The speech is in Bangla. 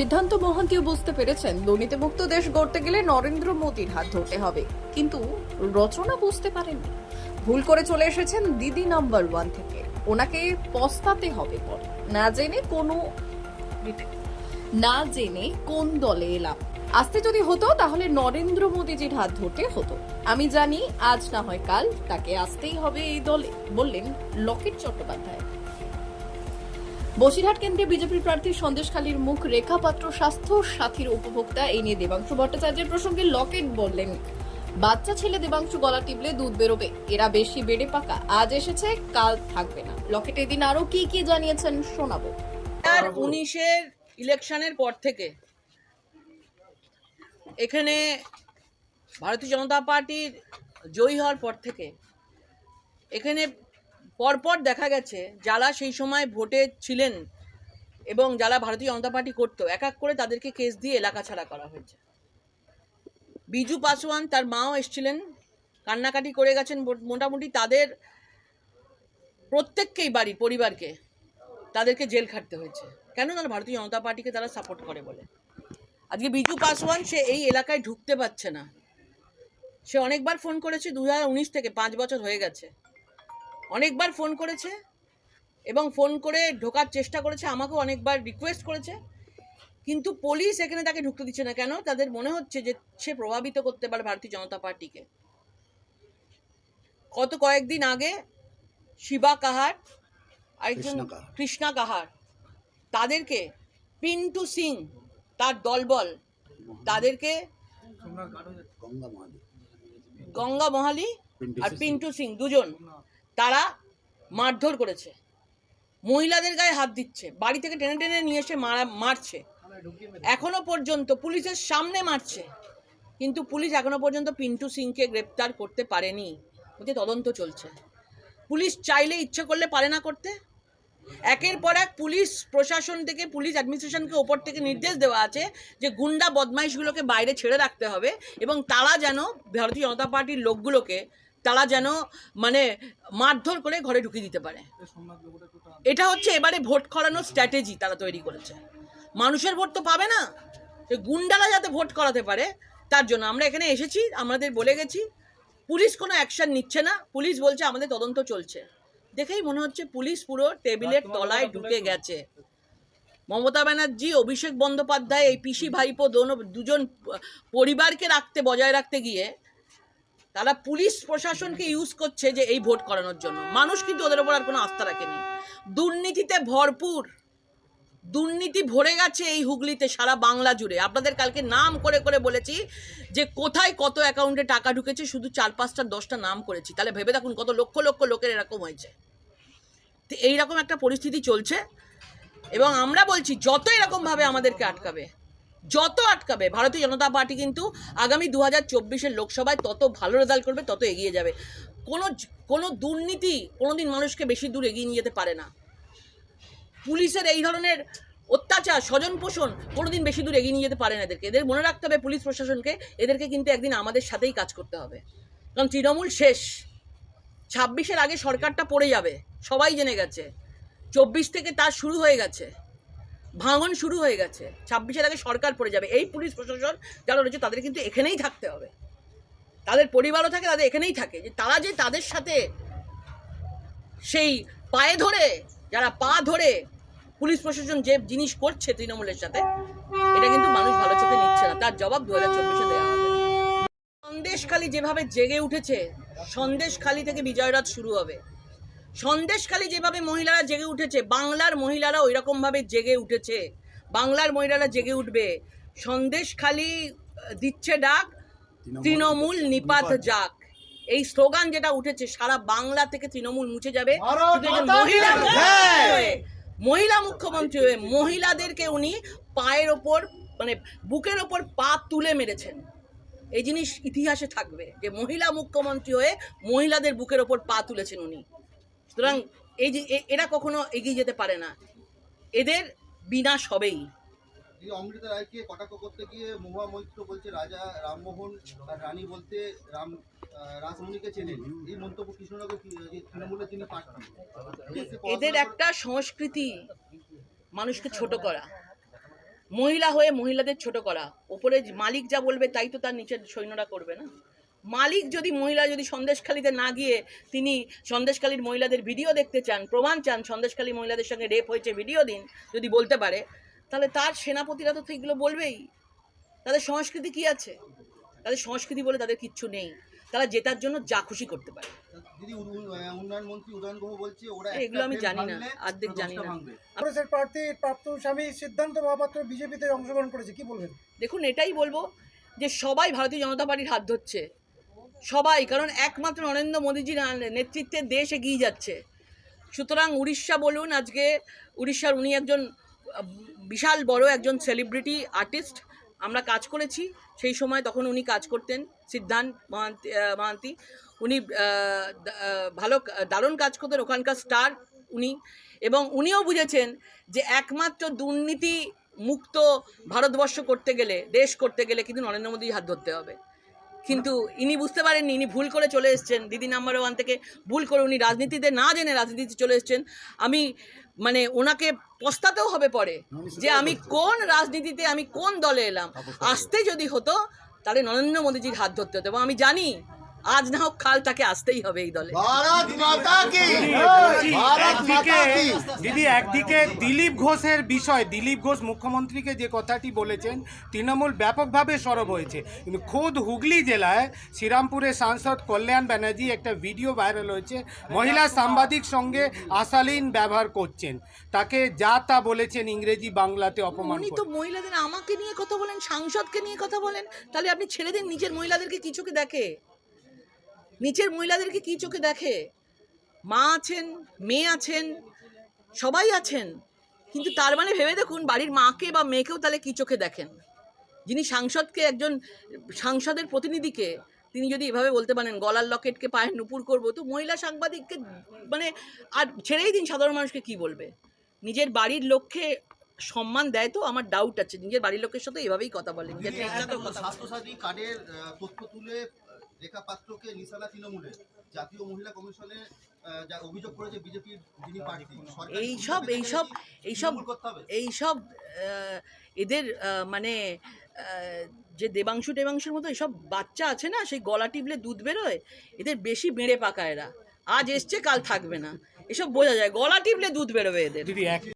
সিদ্ধান্ত মহান্তিও বুঝতে পেরেছেন? দুর্নীতিমুক্ত দেশ গড়তে গেলে নরেন্দ্র মোদীর হাত ধরতে হবে। কিন্তু রচনা বুঝতে পারেননি। ভুল করে চলে এসেছেন দিদি নাম্বার ওয়ান থেকে। ওনাকে পস্তাতে হবে পরে। না জেনে কোনো না জেনে কোন দলে এলাম। আসতে যদি হতো, তাহলে নরেন্দ্র মোদীজির হাত ধরতে হতো। আমি জানি আজ না হয় কাল, তাকে আসতেই হবে এই দলে, বললেন লকেট চট্টোপাধ্যায়। বসিরহাট কেন্দ্রে বিজেপি প্রার্থী সন্দেশখালীর মুখ রেখা পাত্র স্বাস্থ্য সাথীর উপভোক্তা এই নিয়ে দেবাংশু ভট্টাচার্যের প্রসঙ্গে লকেট বললেন, বাচ্চা ছেলে দেবাংশু গলা টিপলে দুধ বেরোবে, এরা বেশি বেড়ে পাকা, আজ এসেছে, কাল থাকবে না। লকেট এদিন আরও কি কি জানিয়েছেন শোনাবো। আর উনিশের ইলেকশনের পর থেকে এখানে ভারতীয় জনতা পার্টির জয়ী হওয়ার পর থেকে এখানে পরপর দেখা গেছে যারা সেই সময় ভোটে ছিলেন এবং যারা ভারতীয় জনতা পার্টি করতো, এক এক করে তাদেরকে কেস দিয়ে এলাকা ছাড়া করা হয়েছে। বিজু পাসওয়ান তার মাও এসছিলেন, কান্নাকাটি করে গেছেন মোটামুটি তাদের প্রত্যেককেই বাড়ি, পরিবারকে তাদেরকে জেল খাটতে হয়েছে। কেন না ভারতীয় জনতা পার্টিকে তারা সাপোর্ট করে বলে। আজকে বিজু পাসওয়ান সে এই এলাকায় ঢুকতে পারছে না। সে অনেকবার ফোন করেছে দু হাজার উনিশ থেকে পাঁচ বছর হয়ে গেছে। অনেকবার ফোন করেছে এবং ফোন করে ঢোকার চেষ্টা করেছে আমাকেও অনেকবার রিকোয়েস্ট করেছে। কিন্তু পুলিশ এখানে তাকে ঢুকতে দিচ্ছে না কেন? তাদের মনে হচ্ছে যে সে প্রভাবিত করতে পারে ভারতীয় জনতা পার্টিকে। গত কয়েকদিন আগে শিবা কাহার আরেকজন কৃষ্ণা কাহার। কৃষ্ণা কাহার তাদেরকে পিন্টু সিং তার দলবল তাদেরকে গঙ্গা মহালি আর পিন্টু সিং দুজন। তারা মারধর করেছে। মহিলাদের গায়ে হাত দিচ্ছে। বাড়ি থেকে টেনে টেনে নিয়ে এসে মারা, মারছে। এখনও পর্যন্ত পুলিশের সামনে মারছে। কিন্তু পুলিশ এখনও পর্যন্ত পিন্টু সিংকে গ্রেপ্তার করতে পারেনি। ওতে তদন্ত চলছে। পুলিশ চাইলে ইচ্ছে করলে পারে না করতে। একের পর এক পুলিশ প্রশাসন থেকে, পুলিশ অ্যাডমিনিস্ট্রেশনকে ওপর থেকে নির্দেশ দেওয়া আছে যে গুন্ডা বদমাইশগুলোকে বাইরে ছেড়ে রাখতে হবে এবং তারা যেন ভারতীয় জনতা পার্টির লোকগুলোকে তারা যেন মানে মারধর করে ঘরে ঢুকিয়ে দিতে পারে। এটা হচ্ছে এবারে ভোট করানোর স্ট্র্যাটেজি তারা তৈরি করেছে। মানুষের ভোট তো পাবে না। গুন্ডারা যাতে ভোট করাতে পারে তার জন্য আমরা এখানে এসেছি আমাদের বলে গেছি পুলিশ কোনো অ্যাকশন নিচ্ছে না পুলিশ বলছে আমাদের তদন্ত চলছে। দেখেই মনে হচ্ছে পুলিশ পুরো টেবিলের তলায় ঢুকে গেছে। মমতা ব্যানার্জি অভিষেক বন্দ্যোপাধ্যায় এই পিসি ভাইপো দোনো দুজন পরিবারকে রাখতে বজায় রাখতে গিয়ে তারা পুলিশ প্রশাসনকে ইউজ করছে যে এই ভোট করানোর জন্য। মানুষ কিন্তু ওদের ওপর আর কোনো আস্থা রাখেনি। দুর্নীতিতে ভরপুর। দুর্নীতি ভরে গেছে এই হুগলিতে সারা বাংলা জুড়ে। আপনাদের কালকে নাম করে করে বলেছি যে কোথায় কত অ্যাকাউন্টে টাকা ঢুকেছে, শুধু চার পাঁচটা, দশটা নাম করেছি। তাহলে ভেবে দেখুন কত লক্ষ লক্ষ লোকের এরকম হয়েছে। তো এইরকম একটা পরিস্থিতি চলছে। এবং আমরা বলছি, যত এরকমভাবে আমাদেরকে আটকাবে যত আটকাবে, ভারতীয় জনতা পার্টি কিন্তু আগামী দু হাজার চব্বিশের লোকসভায় তত ভালো রেজাল্ট করবে, তত এগিয়ে যাবে। কোনো কোনো দুর্নীতি কোনোদিন মানুষকে বেশি দূর এগিয়ে নিয়ে যেতে পারে না। পুলিশের এই ধরনের অত্যাচার, স্বজন পোষণ কোনোদিন বেশি দূর এগিয়ে নিয়ে যেতে পারে না এদেরকে। এদের মনে রাখতে হবে পুলিশ প্রশাসনকে, এদেরকে কিন্তু একদিন আমাদের সাথেই কাজ করতে হবে। কারণ তৃণমূল শেষ। ছাব্বিশের আগে সরকারটা পড়ে যাবে, সবাই জেনে গেছে। চব্বিশ থেকে তার শুরু হয়ে গেছে। ভাঙন শুরু হয়ে গেছে। ছাব্বিশের আগে সরকার পড়ে যাবে। এই পুলিশ প্রশাসন যারা রয়েছে, তাদের কিন্তু এখানেই থাকতে হবে। তাদের পরিবারও থাকে, তাদের এখানেই থাকে। যে তারা যে তাদের সাথে সেই পায়ে ধরে, যারা পা ধরে পুলিশ প্রশাসন যে জিনিস করছে তৃণমূলের সাথে, এটা কিন্তু মানুষ ভালো চোখে নিচ্ছে না। তার জবাব দু হাজার চব্বিশে দেওয়া হবে। সন্দেশখালি যেভাবে জেগে উঠেছে, সন্দেশখালি থেকে বিজয়রাত শুরু হবে। সন্দেশখালি যেভাবে মহিলারা জেগে উঠেছে বাংলার মহিলারা ওই রকম ভাবে জেগে উঠেছে। বাংলার মহিলারা জেগে উঠবে। সন্দেশখালি দিচ্ছে ডাক তৃণমূল নিপাত যাক। এই স্লোগান যেটা উঠেছে সারা বাংলা থেকে তৃণমূল মুছে যাবে। মহিলা মহিলা মুখ্যমন্ত্রী হয়ে মহিলাদেরকে উনি পায়ের ওপর মানে বুকের ওপর পা তুলে মেরেছেন। এই জিনিস ইতিহাসে থাকবে যে মহিলা মুখ্যমন্ত্রী হয়ে মহিলাদের বুকের ওপর পা তুলেছেন উনি। সুতরাং এই যে এরা কখনো এগিয়ে যেতে পারে না। এদের বিনাশ হবেই। এই অমৃতা রায়কে কটাক্ষ করতে গিয়ে মহুয়া মৈত্র বলছে রাজা রামমোহন আর রানী বলতে রাম রাসমণিকে চেনেন। এই মন্তব্য কৃষ্ণনগর তৃণমূলের তিনি এদের একটা সংস্কৃতি মানুষকে ছোট করা। মহিলা হয়ে মহিলাদের ছোট করা। ওপরে মালিক যা বলবে তাই তো তার নিচের সৈন্যরা করবে না? মালিক যদি মহিলা যদি সন্দেশখালিতে না গিয়ে তিনি সন্দেশখালীর মহিলাদের ভিডিও দেখতে চান প্রমাণ চান সন্দেশখালী মহিলাদের সঙ্গে রেপ হয়েছে ভিডিও দিন যদি বলতে পারে তাহলে তার সেনাপতিরা তো এগুলো বলবেই। তাদের সংস্কৃতি কি আছে? তাদের সংস্কৃতি বলে তাদের কিচ্ছু নেই। তারা জেতার জন্য যা খুশি করতে পারে। এগুলো আমি জানি না, ওরা জানি না। কংগ্রেসের প্রার্থী স্বামী সিদ্ধান্ত মহাপাত্র বিজেপিতে অংশগ্রহণ করেছে কি বলবেন? দেখুন এটাই বলব যে সবাই ভারতীয় জনতা পার্টির হাত ধরছে। সবাই, কারণ একমাত্র নরেন্দ্র মোদীজির নেতৃত্বে দেশ এগিয়ে যাচ্ছে। সুতরাং উড়িষ্যা বলুন, আজকে উড়িষ্যার উনি একজন বিশাল বড় একজন সেলিব্রিটি আর্টিস্ট আমরা কাজ করেছি। সেই সময় তখন উনি কাজ করতেন সিদ্ধান্ত মহান্তি মহান্তি। উনি ভালো, দারুণ কাজ করতেন, ওখানকার স্টার উনি। এবং উনিও বুঝেছেন যে একমাত্র দুর্নীতি মুক্ত ভারতবর্ষ করতে গেলে, দেশ করতে গেলে কিন্তু নরেন্দ্র মোদীর হাত ধরতে হবে। কিন্তু ইনি বুঝতে পারেননি ইনি ভুল করে চলে এসছেন। দিদি নাম্বার ওয়ান থেকে ভুল করে উনি রাজনীতিতে না জেনে রাজনীতিতে চলে এসছেন। আমি মানে ওনাকে পস্তাতেও হবে পরে যে আমি কোন রাজনীতিতে আমি কোন দলে এলাম। আসতে যদি হতো তাহলে নরেন্দ্র মোদীজির হাত ধরতে হতো। এবং আমি জানি আজ না হোক কাল তাকে আসতেই হবে এই দলে। ভারত মাতা কি? ভারত মাতা কি? দিদি একদিকে দিলীপ ঘোষের বিষয় দিলীপ ঘোষ মুখ্যমন্ত্রীকে যে কথাটি বলেছেন তৃণমূল ব্যাপকভাবে সরব হয়েছে। কিন্তু খোদ হুগলি জেলায় শ্রীরামপুরের সাংসদ কল্যাণ ব্যানার্জি একটা ভিডিও ভাইরাল হয়েছে মহিলা সাংবাদিক সঙ্গে আশালীন ব্যবহার করছেন। তাকে যা তা বলেছেন ইংরেজি বাংলাতে অপমান উনি তো মহিলাদের আমাকে নিয়ে কথা বলেন সাংসদকে নিয়ে কথা বলেন তাহলে আপনি ছেড়ে দিন নিচের মহিলাদেরকে কি চোখে দেখে? নিচের মহিলাদেরকে কি চোখে দেখে? মা আছেন মেয়ে আছেন সবাই আছেন। কিন্তু তার মানে ভেবে দেখুন বাড়ির মাকে বা মেয়েকেও তাহলে কি চোখে দেখেন? যিনি সাংসদকে একজন সাংসদের প্রতিনিধিকে তিনি যদি এভাবে বলতে পারেন গলার লকেটকে পায়ের নুপুর করব তো মহিলা সাংবাদিককে মানে আর ছেড়েই দিন সাধারণ মানুষকে কি বলবে? নিজের বাড়ির লক্ষ্যে সম্মান দেয় তো আমার ডাউট আছে। নিজের বাড়ির লোকের সাথে এভাবেই কথা বলে। নিজের। স্বাস্থ্যসাথী কার্ডের তথ্য তুলে রেখা পাত্রকে নিশানা তৃণমূলের জাতীয় মহিলা কমিশনে যা অভিযোগ করেছে বিজেপির যিনি প্রার্থী এইসব এইসব এইসব? এইসব এদের মানে যে দেবাংশু টেবাংশুর মতো এইসব বাচ্চা আছে না সেই গলা টিপলে দুধ বেরোয় এদের বেশি বেড়ে পাকা এরা। আজ এসছে কাল থাকবে না। এসব বোঝা যায় গলা টিপলে দুধ বেরোবে এদের।